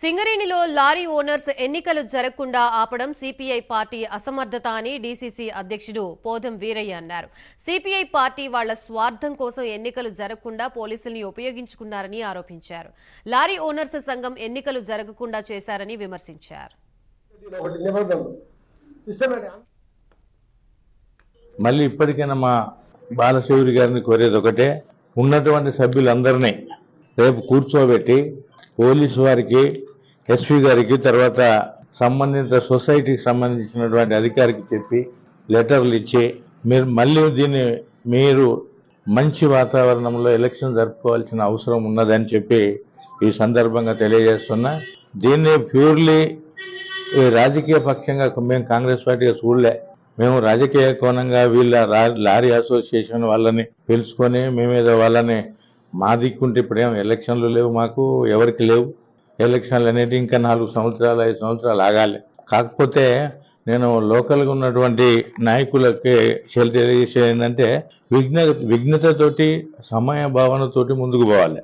సింగరేణిలో lorry owners ఎన్నికలు జరగకుండా ఆపడం సిపిఐ పార్టీ అసమర్థత అని డీసీసీ అధ్యక్షుడు పోదం వీరయ్య అన్నారు. సిపిఐ పార్టీ వాళ్ళ స్వార్థం కోసం ఎన్నికలు జరగకుండా పోలీసుల్ని ఉపయోగించుకున్నారని ఆరోపించారు. లారీ ఓనర్స్ సంఘం ఎన్నికలు జరగకుండా చేశారని విమర్శించారు. మళ్ళీ ఇప్పటికైనా మా బాలశౌరి గారిని కోరేది ఒకటే ఉన్నటువంటి సభ్యులందరినీ రేపు కూర్చోబెట్టి పోలీసు వారికి ఎస్పీ గారికి తర్వాత సంబంధిత సొసైటీకి సంబంధించినటువంటి అధికారికి చెప్పి లెటర్లు ఇచ్చి మీరు మళ్ళీ దీన్ని మీరు మంచి వాతావరణంలో ఎలక్షన్ జరుపుకోవాల్సిన అవసరం ఉన్నదని చెప్పి ఈ సందర్భంగా తెలియజేస్తున్నా. దీన్ని ప్యూర్లీ ఈ రాజకీయ పక్షంగా మేము కాంగ్రెస్ పార్టీగా చూడలే. మేము రాజకీయ కోణంగా వీళ్ళ లారీ అసోసియేషన్ వాళ్ళని పిలుచుకొని మేమేదో వాళ్ళని మా దిక్కుంటే ఇప్పుడేం ఎలక్షన్లు లేవు మాకు ఎవరికి లేవు. ఎలక్షన్లు అనేవి ఇంకా నాలుగు సంవత్సరాలు ఐదు సంవత్సరాలు ఆగాలి. కాకపోతే నేను లోకల్గా ఉన్నటువంటి నాయకులకి తెలియజేసేది ఏంటంటే విఘ్న విఘ్నతతోటి సమయ భావనతోటి ముందుకు పోవాలి.